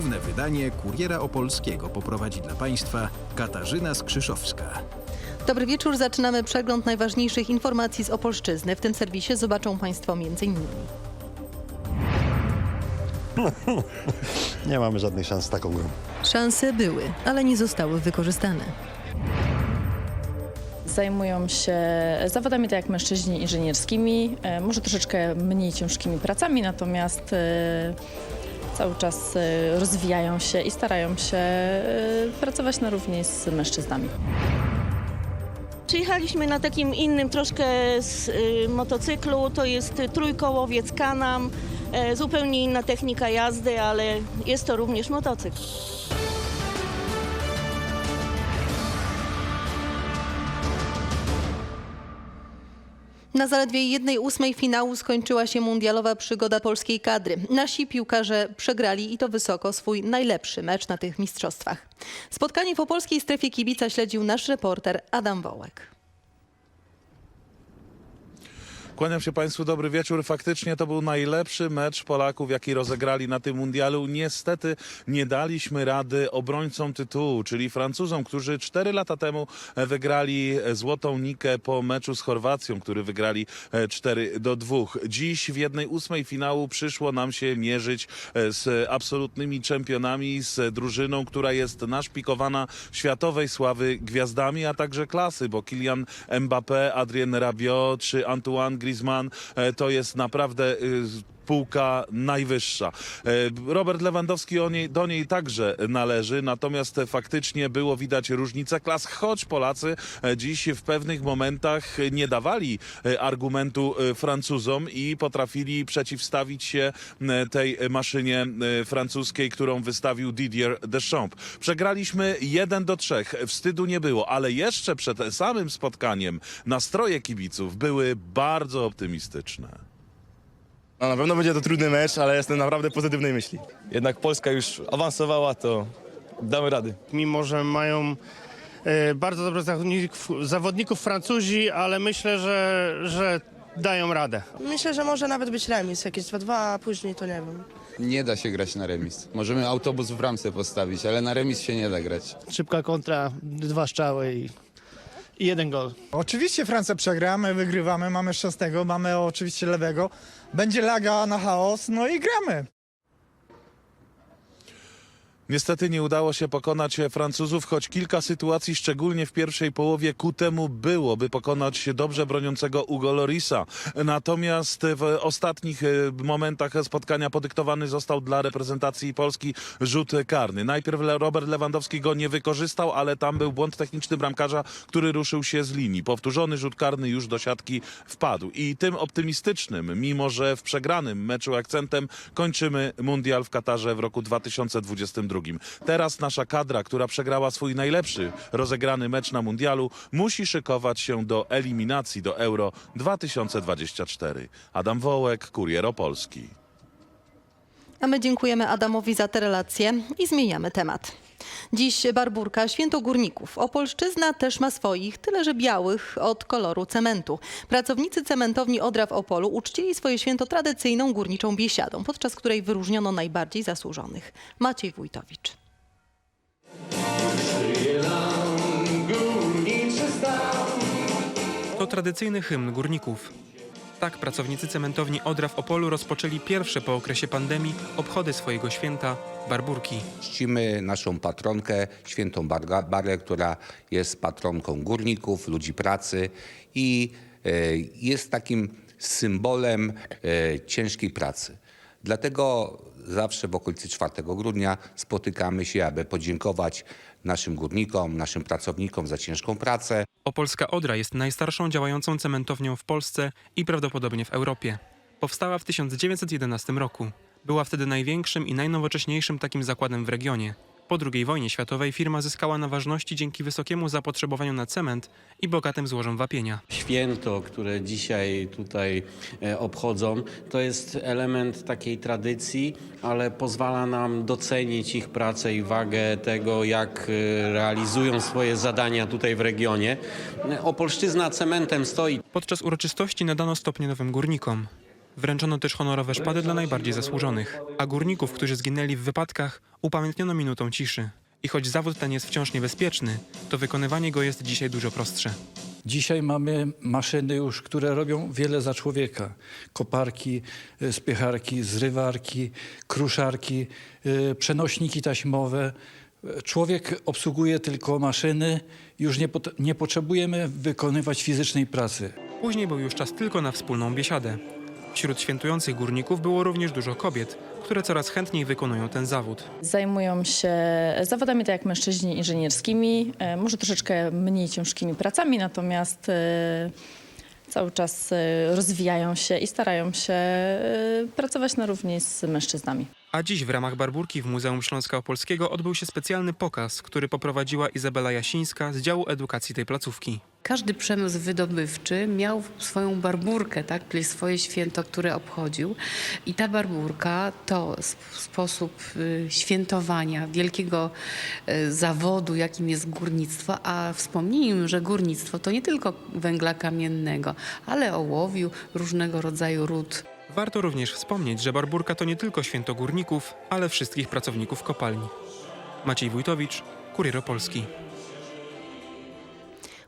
główne wydanie Kuriera Opolskiego poprowadzi dla Państwa Katarzyna Skrzyszowska. Dobry wieczór, zaczynamy przegląd najważniejszych informacji z Opolszczyzny. W tym serwisie zobaczą Państwo m.in. Nie mamy żadnych szans z taką grą. Szanse były, ale nie zostały wykorzystane. Zajmują się zawodami tak jak mężczyźni inżynierskimi, e, może troszeczkę mniej ciężkimi pracami, natomiast e, cały czas e, rozwijają się i starają się e, pracować na równi z mężczyznami. Przyjechaliśmy na takim innym troszkę z, y, motocyklu, to jest y, trójkołowiec Kanam, e, zupełnie inna technika jazdy, ale jest to również motocykl. Na zaledwie jednej ósmej finału skończyła się mundialowa przygoda polskiej kadry. Nasi piłkarze przegrali i to wysoko swój najlepszy mecz na tych mistrzostwach. Spotkanie w opolskiej strefie kibica śledził nasz reporter Adam Wołek. Kłaniam się Państwu, dobry wieczór. Faktycznie to był najlepszy mecz Polaków, jaki rozegrali na tym mundialu. Niestety nie daliśmy rady obrońcom tytułu, czyli Francuzom, którzy cztery lata temu e, wygrali e, Złotą Nikę po meczu z Chorwacją, który wygrali e, 4 do 2. Dziś w jednej ósmej finału przyszło nam się mierzyć e, z absolutnymi czempionami, z drużyną, która jest naszpikowana światowej sławy gwiazdami, a także klasy, bo Kylian Mbappé, Adrien Rabiot czy Antoine Griezmann e, to jest naprawdę y, półka najwyższa. E, Robert Lewandowski o niej, do niej także należy, natomiast faktycznie było widać różnicę klas, choć Polacy e, dziś w pewnych momentach nie dawali e, argumentu Francuzom i potrafili przeciwstawić się tej maszynie francuskiej, którą wystawił Didier Deschamps. Przegraliśmy 1 do 3, wstydu nie było, ale jeszcze przed samym spotkaniem nastroje kibiców były bardzo optymistyczne. No, na pewno będzie to trudny mecz, ale jestem naprawdę pozytywnej myśli. Jednak Polska już awansowała, to damy rady. mimo że mają e, bardzo dobrych zawodników, zawodników Francuzi, ale myślę, że, że dają radę. Myślę, że może nawet być remis, jakieś 2-2, a później to nie wiem. Nie da się grać na remis. Możemy autobus w bramce postawić, ale na remis się nie da grać. Szybka kontra, dwa strzały i, i jeden gol. Oczywiście Francja przegra, my wygrywamy, mamy szóstego, mamy oczywiście lewego. Będzie laga na chaos, no i gramy. Niestety nie udało się pokonać Francuzów, choć kilka sytuacji, szczególnie w pierwszej połowie, ku temu było, by pokonać dobrze broniącego Ugo Lorisa. Natomiast w ostatnich e, momentach spotkania podyktowany został dla reprezentacji Polski rzut karny. Najpierw Robert Lewandowski go nie wykorzystał, ale tam był błąd techniczny bramkarza, który ruszył się z linii. Powtórzony rzut karny już do siatki wpadł. I tym optymistycznym, mimo że w przegranym meczu akcentem, kończymy mundial w Katarze w roku 2022. Teraz nasza kadra, która przegrała swój najlepszy rozegrany mecz na mundialu, musi szykować się do eliminacji do Euro 2024. Adam Wołek, Kurier Opolski. A my dziękujemy Adamowi za te relacje i zmieniamy temat. Dziś Barburka, święto górników. Opolszczyzna też ma swoich, tyle że białych, od koloru cementu. Pracownicy cementowni Odra w Opolu uczcili swoje święto tradycyjną górniczą biesiadą, podczas której wyróżniono najbardziej zasłużonych. Maciej Wójtowicz. To tradycyjny hymn górników. Tak pracownicy cementowni Odra w Opolu rozpoczęli pierwsze po okresie pandemii obchody swojego święta Barburki. Czcimy naszą patronkę, świętą Barga- Barę, która jest patronką górników, ludzi pracy i e, jest takim symbolem e, ciężkiej pracy. Dlatego zawsze w okolicy 4 grudnia spotykamy się, aby podziękować naszym górnikom, naszym pracownikom za ciężką pracę. Opolska Odra jest najstarszą działającą cementownią w Polsce i prawdopodobnie w Europie. Powstała w 1911 roku. Była wtedy największym i najnowocześniejszym takim zakładem w regionie. Po II wojnie światowej firma zyskała na ważności dzięki wysokiemu zapotrzebowaniu na cement i bogatym złożom wapienia. Święto, które dzisiaj tutaj e, obchodzą, to jest element takiej tradycji, ale pozwala nam docenić ich pracę i wagę tego, jak e, realizują swoje zadania tutaj w regionie. E, Opolszczyzna cementem stoi. Podczas uroczystości nadano stopnie nowym górnikom. Wręczono też honorowe szpady dla najbardziej zasłużonych, a górników, którzy zginęli w wypadkach, upamiętniono minutą ciszy. I choć zawód ten jest wciąż niebezpieczny, to wykonywanie go jest dzisiaj dużo prostsze. Dzisiaj mamy maszyny już, które robią wiele za człowieka. Koparki, y, spycharki, zrywarki, kruszarki, y, przenośniki taśmowe. Człowiek obsługuje tylko maszyny, już nie, nie potrzebujemy wykonywać fizycznej pracy. Później był już czas tylko na wspólną biesiadę. Wśród świętujących górników było również dużo kobiet, które coraz chętniej wykonują ten zawód. Zajmują się zawodami tak jak mężczyźni inżynierskimi, e, może troszeczkę mniej ciężkimi pracami, natomiast e, cały czas e, rozwijają się i starają się pracować na równi z mężczyznami. A dziś w ramach Barburki w Muzeum Śląska Opolskiego odbył się specjalny pokaz, który poprowadziła Izabela Jasińska z działu edukacji tej placówki. Każdy przemysł wydobywczy miał swoją barburkę, tak, czyli swoje święto, które obchodził. I ta barburka to sp- sposób y, świętowania wielkiego y, zawodu, jakim jest górnictwo. A wspomnijmy, że górnictwo to nie tylko węgla kamiennego, ale ołowiu, różnego rodzaju ród. Warto również wspomnieć, że Barburka to nie tylko święto górników, ale wszystkich pracowników kopalni. Maciej Wójtowicz, Kurier Opolski.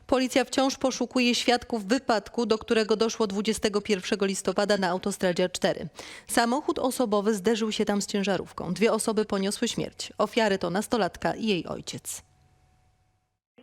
Policja wciąż poszukuje świadków wypadku, do którego doszło 21 listopada na autostradzie 4. Samochód osobowy zderzył się tam z ciężarówką. Dwie osoby poniosły śmierć. Ofiary to nastolatka i jej ojciec.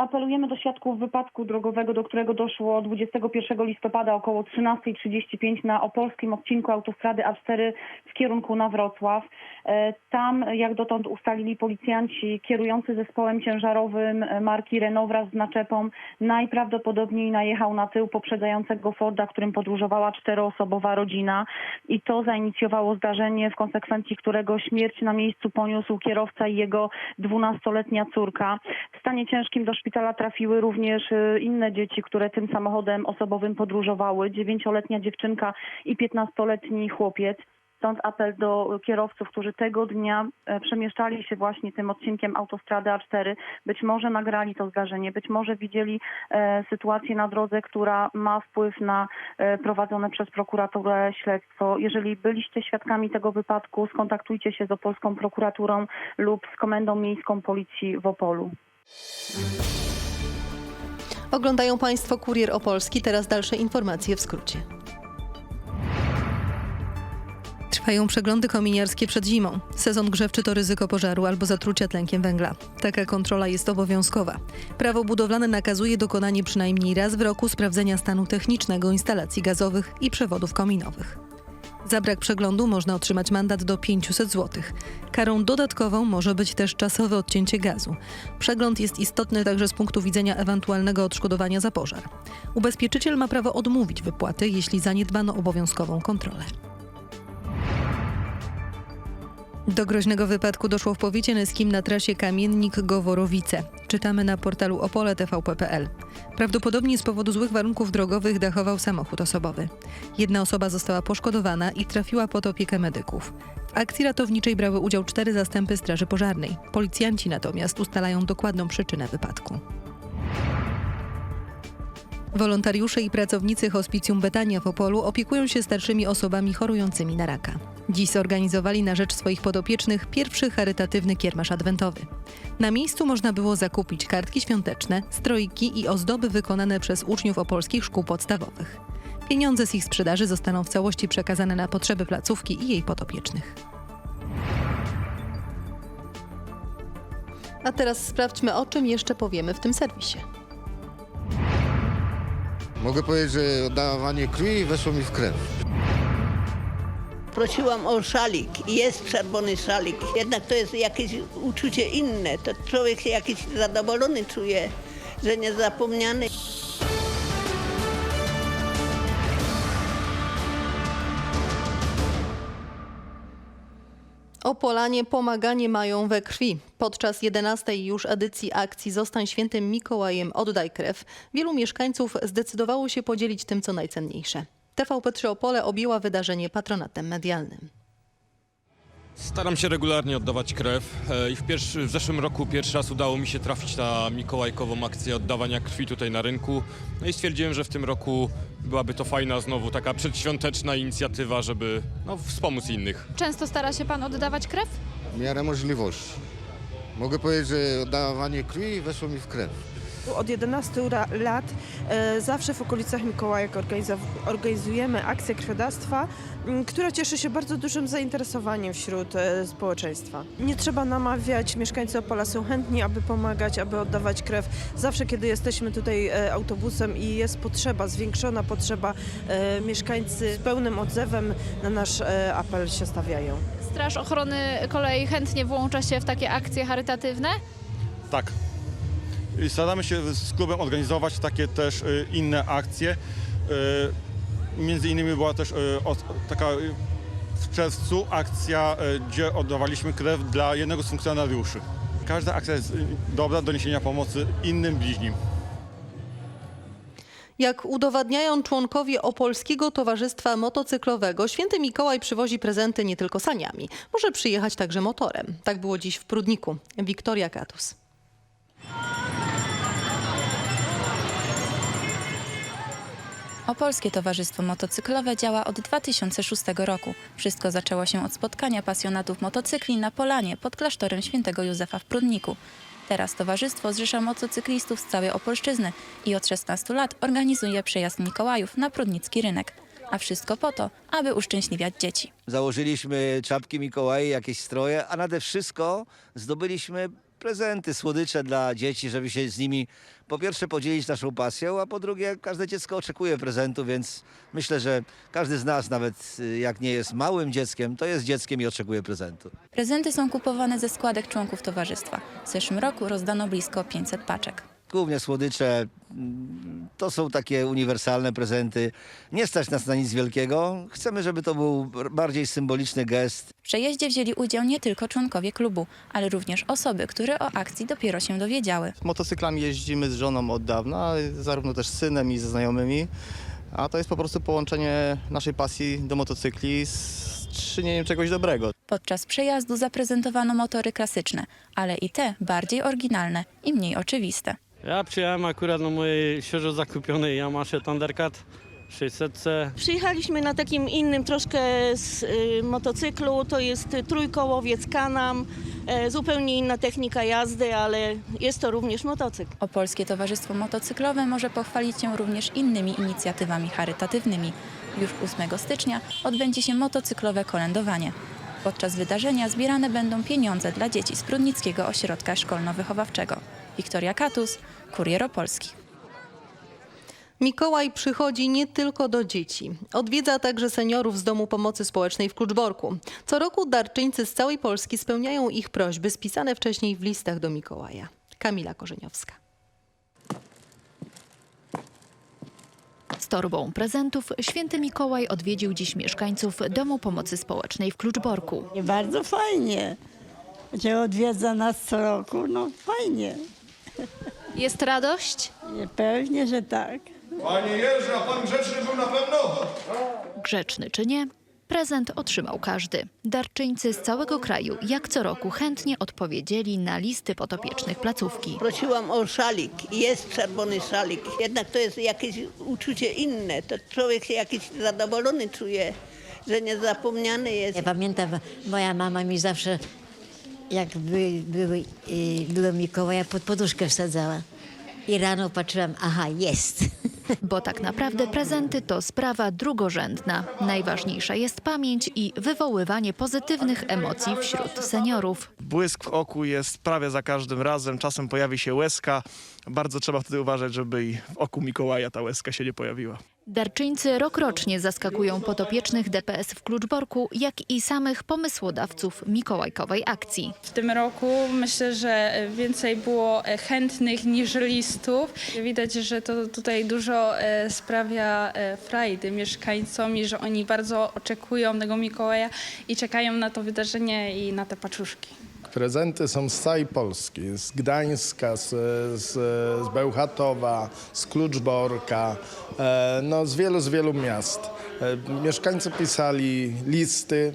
Apelujemy do świadków wypadku drogowego, do którego doszło 21 listopada około 13.35 na opolskim odcinku autostrady A4 w kierunku na Wrocław. E, Tam, jak dotąd ustalili policjanci kierujący zespołem ciężarowym e, marki Renault wraz z naczepą najprawdopodobniej najechał na tył poprzedzającego Forda, którym podróżowała czteroosobowa rodzina i to zainicjowało zdarzenie, w konsekwencji którego śmierć na miejscu poniósł kierowca i jego 12-letnia córka. W stanie ciężkim do szpitala trafiły również y, inne dzieci, które tym samochodem osobowym podróżowały. Dziewięcioletnia dziewczynka i 15-letni chłopiec. Stąd apel do kierowców, którzy tego dnia e, przemieszczali się właśnie tym odcinkiem autostrady A4. Być może nagrali to zdarzenie, być może widzieli e, sytuację na drodze, która ma wpływ na e, prowadzone przez prokuraturę śledztwo. Jeżeli byliście świadkami tego wypadku, skontaktujcie się z opolską prokuraturą lub z Komendą Miejską Policji w Opolu. Oglądają Państwo Kurier Opolski. Teraz dalsze informacje w skrócie. Trwają przeglądy kominiarskie przed zimą. Sezon grzewczy to ryzyko pożaru albo zatrucia tlenkiem węgla. Taka kontrola jest obowiązkowa. Prawo budowlane nakazuje dokonanie przynajmniej raz w roku sprawdzenia stanu technicznego instalacji gazowych i przewodów kominowych. Za brak przeglądu można otrzymać mandat do 500 zł. Karą dodatkową może być też czasowe odcięcie gazu. Przegląd jest istotny także z punktu widzenia ewentualnego odszkodowania za pożar. Ubezpieczyciel ma prawo odmówić wypłaty, jeśli zaniedbano obowiązkową kontrolę. Do groźnego wypadku doszło w powiecie nyskim na trasie Kamiennik-Goworowice. Czytamy na portalu opole.tvp.pl. Prawdopodobnie z powodu złych warunków drogowych dachował samochód osobowy. Jedna osoba została poszkodowana i trafiła pod opiekę medyków. W akcji ratowniczej brały udział cztery zastępy Straży Pożarnej. Policjanci natomiast ustalają dokładną przyczynę wypadku. Wolontariusze i pracownicy Hospicjum Betania w Opolu opiekują się starszymi osobami chorującymi na raka. Dziś zorganizowali na rzecz swoich podopiecznych pierwszy charytatywny kiermasz adwentowy. Na miejscu można było zakupić kartki świąteczne, strojki i ozdoby wykonane przez uczniów opolskich szkół podstawowych. Pieniądze z ich sprzedaży zostaną w całości przekazane na potrzeby placówki i jej podopiecznych. A teraz sprawdźmy, o czym jeszcze powiemy w tym serwisie. Mogę powiedzieć, że oddawanie krwi weszło mi w krew. Prosiłam o szalik i jest czerwony szalik. Jednak to jest jakieś uczucie inne. To człowiek się jakiś zadowolony czuje, że niezapomniany. Opolanie pomaganie mają we krwi. Podczas 11. już edycji akcji Zostań Świętym Mikołajem, oddaj krew, wielu mieszkańców zdecydowało się podzielić tym, co najcenniejsze. TVP3 Opole objęła wydarzenie patronatem medialnym. Staram się regularnie oddawać krew e, i w, pierwszy, w zeszłym roku pierwszy raz udało mi się trafić na mikołajkową akcję oddawania krwi tutaj na rynku. No i stwierdziłem, że w tym roku byłaby to fajna znowu taka przedświąteczna inicjatywa, żeby no, wspomóc innych. Często stara się pan oddawać krew? W miarę możliwości. Mogę powiedzieć, że oddawanie krwi weszło mi w krew. Od 11 ra- lat e, zawsze w okolicach Mikołajek organizujemy akcję krwiodawstwa, m, która cieszy się bardzo dużym zainteresowaniem wśród e, społeczeństwa. Nie trzeba namawiać, mieszkańcy Opola są chętni, aby pomagać, aby oddawać krew. Zawsze, kiedy jesteśmy tutaj e, autobusem i jest potrzeba, zwiększona potrzeba, e, mieszkańcy z pełnym odzewem na nasz e, apel się stawiają. Straż Ochrony Kolei chętnie włącza się w takie akcje charytatywne? Tak. Staramy się z klubem organizować takie też y, inne akcje. Y, Między innymi była też y, taka w czerwcu akcja, gdzie oddawaliśmy krew dla jednego z funkcjonariuszy. Każda akcja jest dobra do niesienia pomocy innym bliźnim. Jak udowadniają członkowie Opolskiego Towarzystwa Motocyklowego, święty Mikołaj przywozi prezenty nie tylko saniami. Może przyjechać także motorem. Tak było dziś w Prudniku. Wiktoria Katus. Opolskie Towarzystwo Motocyklowe działa od 2006 roku. Wszystko zaczęło się od spotkania pasjonatów motocykli na Polanie pod klasztorem świętego Józefa w Prudniku. Teraz towarzystwo zrzesza motocyklistów z całej Opolszczyzny i od 16 lat organizuje przejazd Mikołajów na prudnicki rynek. A wszystko po to, aby uszczęśliwiać dzieci. Założyliśmy czapki Mikołaj, jakieś stroje, a nade wszystko zdobyliśmy prezenty, słodycze dla dzieci, żeby się z nimi po pierwsze podzielić naszą pasją, a po drugie każde dziecko oczekuje prezentu, więc myślę, że każdy z nas, nawet y, jak nie jest małym dzieckiem, to jest dzieckiem i oczekuje prezentu. Prezenty są kupowane ze składek członków towarzystwa. W zeszłym roku rozdano blisko 500 paczek. Głównie słodycze to są takie uniwersalne prezenty. Nie stać nas na nic wielkiego. Chcemy, żeby to był bardziej symboliczny gest. W przejeździe wzięli udział nie tylko członkowie klubu, ale również osoby, które o akcji dopiero się dowiedziały. Motocyklami jeździmy z żoną od dawna, zarówno też z synem i ze znajomymi. A to jest po prostu połączenie naszej pasji do motocykli z czynieniem czegoś dobrego. Podczas przejazdu zaprezentowano motory klasyczne, ale i te bardziej oryginalne i mniej oczywiste. Ja przyjechałem akurat na mojej świeżo zakupionej Yamaha Thundercat 600C. Przyjechaliśmy na takim innym troszkę z, y, motocyklu, to jest trójkołowiec Canam, e, zupełnie inna technika jazdy, ale jest to również motocykl. Opolskie Towarzystwo Motocyklowe może pochwalić się również innymi inicjatywami charytatywnymi. Już 8 stycznia odbędzie się motocyklowe kolędowanie. Podczas wydarzenia zbierane będą pieniądze dla dzieci z Prudnickiego Ośrodka Szkolno-Wychowawczego. Wiktoria Katus, Kurier Opolski. Mikołaj przychodzi nie tylko do dzieci. Odwiedza także seniorów z Domu Pomocy Społecznej w Kluczborku. Co roku darczyńcy z całej Polski spełniają ich prośby spisane wcześniej w listach do Mikołaja. Kamila Korzeniowska. Z torbą prezentów święty Mikołaj odwiedził dziś mieszkańców Domu Pomocy Społecznej w Kluczborku. Bardzo fajnie, że odwiedza nas co roku. No fajnie. Jest radość? Pewnie, że tak. Panie Jerzy, a pan grzeczny był na pewno? Grzeczny czy nie, prezent otrzymał każdy. Darczyńcy z całego kraju, jak co roku, chętnie odpowiedzieli na listy potopiecznych placówki. Prosiłam o szalik. Jest czerwony szalik. Jednak to jest jakieś uczucie inne. To człowiek się jakiś zadowolony czuje, że niezapomniany jest. Ja pamiętam, moja mama mi zawsze, jak były, były, y, było Mikołaja, pod poduszkę wsadzała. I rano patrzyłam, aha, jest. Bo tak naprawdę prezenty to sprawa drugorzędna. Najważniejsza jest pamięć i wywoływanie pozytywnych emocji wśród seniorów. Błysk w oku jest prawie za każdym razem. Czasem pojawi się łezka. Bardzo trzeba wtedy uważać, żeby i w oku Mikołaja ta łezka się nie pojawiła. Darczyńcy rokrocznie zaskakują potopiecznych DPS w Kluczborku, jak i samych pomysłodawców mikołajkowej akcji. W tym roku myślę, że więcej było chętnych niż listów. Widać, że to tutaj dużo e, sprawia e, frajdy mieszkańcom i że oni bardzo oczekują tego Mikołaja i czekają na to wydarzenie i na te paczuszki. Prezenty są z całej Polski, z Gdańska, z, z, z Bełchatowa, z Kluczborka, e, no z wielu, z wielu miast. E, mieszkańcy pisali listy,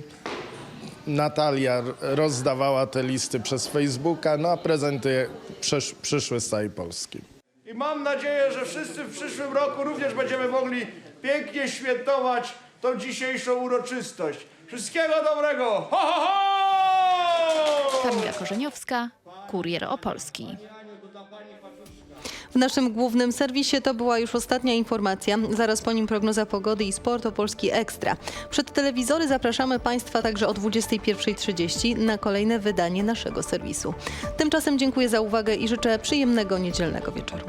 Natalia rozdawała te listy przez Facebooka, no a prezenty przysz, przyszły z całej Polski. I mam nadzieję, że wszyscy w przyszłym roku również będziemy mogli pięknie świętować tą dzisiejszą uroczystość. Wszystkiego dobrego! Ho, ho, ho! Kamila Korzeniowska, Kurier Opolski. W naszym głównym serwisie to była już ostatnia informacja. Zaraz po nim prognoza pogody i sport o Polski Ekstra. Przed telewizory zapraszamy Państwa także o 21.30 na kolejne wydanie naszego serwisu. Tymczasem dziękuję za uwagę i życzę przyjemnego niedzielnego wieczoru.